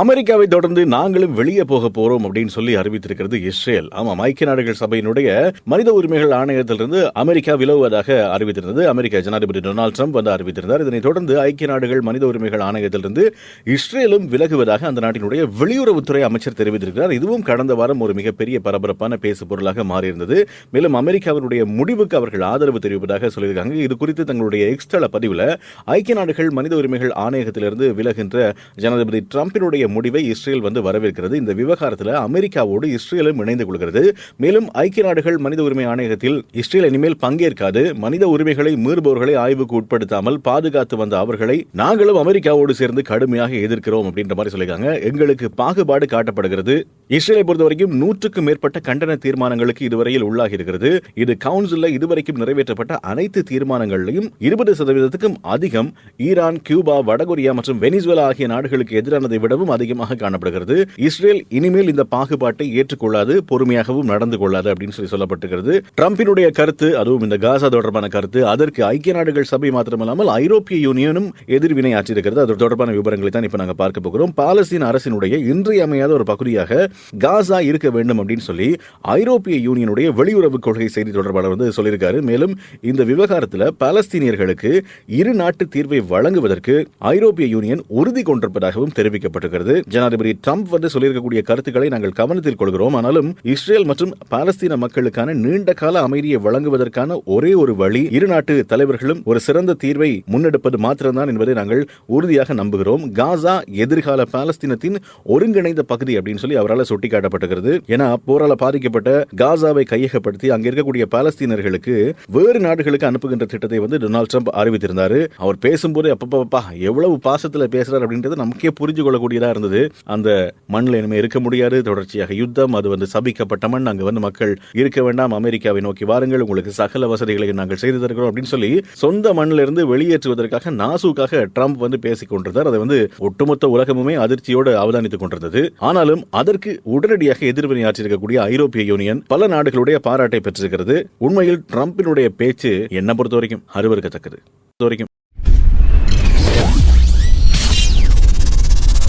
அமெரிக்காவை தொடர்ந்து நாங்களும் வெளியே போக போறோம் அப்படின்னு சொல்லி அறிவித்திருக்கிறது இஸ்ரேல். ஆமாம் ஐக்கிய நாடுகள் சபையினுடைய மனித உரிமைகள் ஆணையத்திலிருந்து அமெரிக்கா விலகுவதாக அறிவித்திருந்தது. அமெரிக்க ஜனாதிபதி டொனால்டு ட்ரம்ப் வந்து அறிவித்திருந்தார். இதனைத் தொடர்ந்து ஐக்கிய நாடுகள் மனித உரிமைகள் ஆணையத்திலிருந்து இஸ்ரேலும் விலகுவதாக அந்த நாட்டினுடைய வெளியுறவுத்துறை அமைச்சர் தெரிவித்திருக்கிறார். இதுவும் கடந்த வாரம் ஒரு மிகப்பெரிய பரபரப்பான பேசு பொருளாக மாறியிருந்தது. மேலும் அமெரிக்காவினுடைய முடிவுக்கு அவர்கள் ஆதரவு தெரிவிப்பதாக சொல்லியிருக்காங்க. இது குறித்து தங்களுடைய எக்ஸ்தள பதிவில் ஐக்கிய நாடுகள் மனித உரிமைகள் ஆணையகத்திலிருந்து விலகின்ற ஜனாதிபதி ட்ரம்பினுடைய முடிவை இஸ்ரேல் வந்து வரவேற்கிறது. இந்த விவகாரத்தில் அமெரிக்காவோடு இஸ்ரேலும் இணைந்து கொள்கிறது. மேலும் ஐக்கிய நாடுகள் மனித உரிமை ஆணையகத்தில் இஸ்ரேல் இனிமேல் பங்கேற்காது. மனித உரிமைகளை மீறுபவர்களை ஆய்வுக்கு உட்படுத்தாமல் பாதுகாத்து வந்த அவர்களை நாங்களும் அமெரிக்காவோடு சேர்ந்து கடுமையாக எதிர்க்கிறோம் அப்படின்ற மாதிரி சொல்லியிருக்காங்க. எங்களுக்கு பாகுபாடு காட்டப்படுகிறது. இஸ்ரேலை பொறுத்த வரைக்கும் நூற்றுக்கும் மேற்பட்ட கண்டன தீர்மானங்களுக்கு இதுவரையில் உள்ளாகி இருக்கிறது இது கவுன்சிலில் இதுவரைக்கும் நிறைவேற்றப்பட்ட அனைத்து தீர்மானங்களிலும் இருபது சதவீதத்துக்கும் அதிகம் ஈரான் கியூபா வடகொரியா மற்றும் வெனிசுவலா ஆகிய நாடுகளுக்கு எதிரானதை விடவும் அதிகமாக காணப்படுகிறது. இஸ்ரேல் இனிமேல் இந்த பாகுபாட்டை ஏற்றுக்கொள்ளாது பொறுமையாகவும் நடந்து கொள்ளாது அப்படின்னு சொல்லி சொல்லப்பட்டிருக்கிறது. டிரம்பினுடைய கருத்து அதுவும் இந்த காசா தொடர்பான கருத்து அதற்கு ஐக்கிய நாடுகள் சபை மாத்திரமல்லாமல் ஐரோப்பிய யூனியனும் எதிர்வினை ஆற்றியிருக்கிறது அது தொடர்பான விவரங்களை தான் இப்ப நாங்கள் பார்க்க போகிறோம். பாலஸ்தீன் அரசினுடைய இன்றியமையாத ஒரு பகுதியாக காசா இருக்க வேண்டும் அப்படின்னு சொல்லி ஐரோப்பிய யூனியனுடைய வெளியுறவு கொள்கை செய்தி தொடர்பாளர் வந்து சொல்லியிருக்காரு. மேலும் இந்த விவகாரத்தில் பாலஸ்தீனியர்களுக்கு இரு நாட்டு தீர்வை வழங்குவதற்கு ஐரோப்பிய யூனியன் உறுதி கொண்டிருப்பதாகவும் தெரிவிக்கப்பட்டிருக்கிறது. ஜனாதிபதி ட்ரம்ப் வந்து சொல்லியிருக்கக்கூடிய கருத்துக்களை நாங்கள் கவனத்தில் கொள்கிறோம். ஆனாலும் இஸ்ரேல் மற்றும் பாலஸ்தீன மக்களுக்கான நீண்ட கால அமைதியை வழங்குவதற்கான ஒரே ஒரு வழி இரு நாட்டு தலைவர்களும் ஒரு சிறந்த தீர்வை முன்னெடுப்பது மாத்திரம்தான் என்பதை நாங்கள் உறுதியாக நம்புகிறோம். காசா எதிர்கால பாலஸ்தீனத்தின் ஒருங்கிணைந்த பகுதி அப்படின்னு சொல்லி அவரால் சுட்டிக்காட்டப்பட்டிருக்கிறது. ஏன்னா போரால பாதிக்கப்பட்ட காசாவை கையகப்படுத்தி அங்க இருக்கக்கூடிய பாலஸ்தீனர்களுக்கு வேறு நாடுகளுக்கு அனுப்புகின்ற திட்டத்தை வந்து டொனால்டு ட்ரம்ப் அறிவித்திருந்தாரு. அவர் பேசும்போது அப்பப்பா எவ்வளவு பாசத்துல பேசுறாரு அப்படின்றது நமக்கே புரிஞ்சு கொள்ளக்கூடியதா இருந்தது. அந்த மண்ணில் இனிமே இருக்க முடியாது. தொடர்ச்சியாக யுத்தம் அது வந்து சபிக்கப்பட்ட மண். அங்க வந்து மக்கள் இருக்க வேண்டாம். அமெரிக்காவை நோக்கி வாருங்கள். உங்களுக்கு சகல வசதிகளை நாங்கள் செய்து தருகிறோம் அப்படின்னு சொல்லி சொந்த மண்ணில இருந்து வெளியேற்றுவதற்காக நாசுக்காக ட்ரம்ப் வந்து பேசிக் கொண்டிருந்தார் அதை வந்து ஒட்டுமொத்த உலகமுமே அதிர்ச்சியோடு அவதானித்துக் கொண்டிருந்தது. ஆனாலும் அதற்கு உடனடியாக எதிர்வினையாற்றிருக்கக்கூடிய ஐரோப்பிய யூனியன் பல நாடுகளுடைய பாராட்டை பெற்றிருக்கிறது. உண்மையில் ட்ரம்பினுடைய பேச்சு என்ன பொறுத்த வரைக்கும் அருவருக்கத்தக்கது. வரைக்கும்